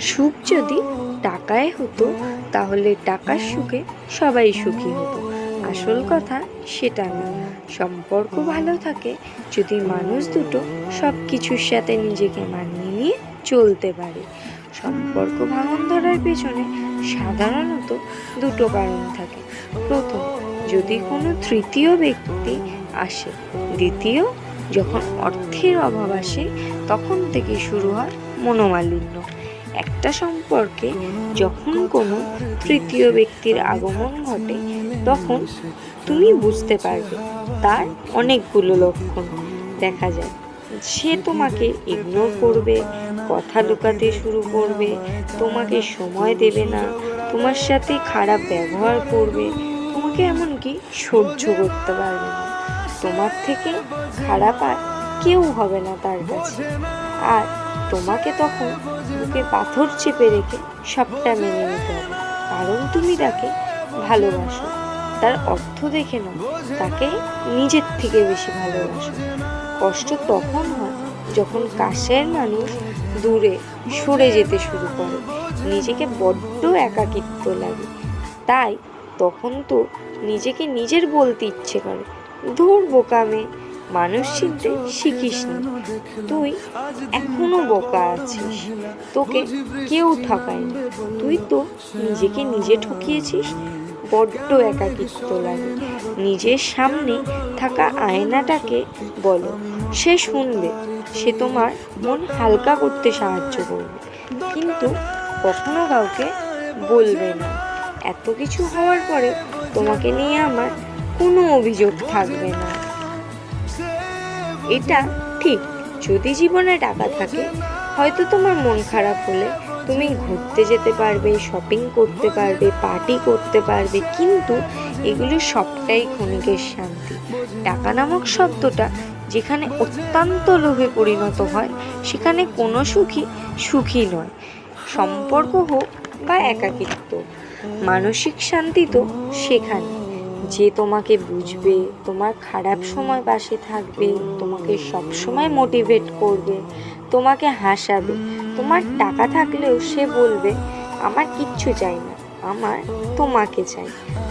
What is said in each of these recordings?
সুখ যদি টাকায় হতো, তাহলে টাকার সুখে সবাই সুখী হতো। আসল কথা সেটা না। সম্পর্ক ভালো থাকে যদি মানুষ দুটো সব কিছুর সাথে নিজেকে মানিয়ে নিয়ে চলতে পারে। সম্পর্ক ভাঙন ধরার পেছনে সাধারণত দুটো কারণ থাকে। প্রথম, যদি কোনো তৃতীয় ব্যক্তি আসে। দ্বিতীয়, যখন অর্থের অভাব আসে, তখন থেকে শুরু হয় মনোমালিন্য। একটা সম্পর্কে যখন কোনো তৃতীয় ব্যক্তির আগমন ঘটে, তখন তুমি বুঝতে পারবে তার অনেকগুলো লক্ষণ দেখা যায়। সে তোমাকে ইগনোর করবে, কথা লুকাতে শুরু করবে, তোমাকে সময় দেবে না, তোমার সাথে খারাপ ব্যবহার করবে, তোমাকে এমনকি সহ্য করতে পারবে না। তোমার থেকে খারাপ আর কেউ হবে না তার কাছে। আর তোমাকে তখন বুকে পাথর চেপে রেখে সবটা মেনে নিতে হবে। কারণ তুমি তাকে ভালোবাসো। তার অর্থ দেখে না তাকে নিজের থেকে বেশি ভালোবাসো। কষ্ট তখন হয় যখন কাছের মানুষ দূরে সরে যেতে শুরু করে। নিজেকে বড্ড একাকিত্ব লাগে। তাই তখন তো নিজেকে নিজের বলতে ইচ্ছে করে। ধুর বোকামে মানুষ চিনতে শিখিস না তুই এখনও বোকা আছিস। তোকে কেউ ঠকায়নি। তুই তো নিজেকে নিজে ঠকিয়েছিস। বড্ড একাকিত্ব লাগে। নিজের সামনে থাকা আয়নাটাকে বলো, সে শুনবে। সে তোমার মন হালকা করতে সাহায্য করবে। কিন্তু কখনো কাউকে বলবে না। এত কিছু হওয়ার পরে তোমাকে নিয়ে আমার কোনো অভিযোগ থাকবে না। এটা ঠিক, যদি জীবনে টাকা থাকে, হয়তো তোমার মন খারাপ হলে তুমি ঘুরতে যেতে পারবে শপিং করতে পারবে পার্টি করতে পারবে, কিন্তু এগুলো সবটাই ক্ষণিকের শান্তি। টাকা নামক শব্দটা যেখানে অত্যন্ত লোভে পরিণত হয়, সেখানে কোনো সুখী সুখী নয়। সম্পর্ক হোক বা একাকিত্ব, মানসিক শান্তি তো সেখানে। যে তোমাকে বুঝবে, তোমার খারাপ সময় পাশে থাকবে, তোমাকে সব সময় মোটিভেট করবে, তোমাকে হাসাবে, তোমার টাকা থাকলেও সে বলবে, আমার কিচ্ছু চাই না, আমার তোমাকে চাই।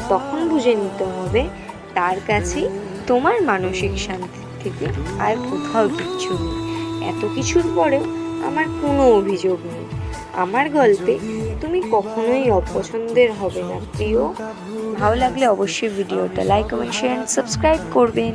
তখন বুঝে নিতে হবে, তার কাছে তোমার মানসিক শান্তি থেকে আর কোথাও কিচ্ছু নেই। এত কিছুর পরেও আমার কোনো অভিযোগ নেই। আমার গল্পে তুমি কখনোই অপছন্দের হবে না, প্রিয়। ভালো লাগলে অবশ্যই ভিডিওটা লাইক কমেন্ট শেয়ার সাবস্ক্রাইব করবেন।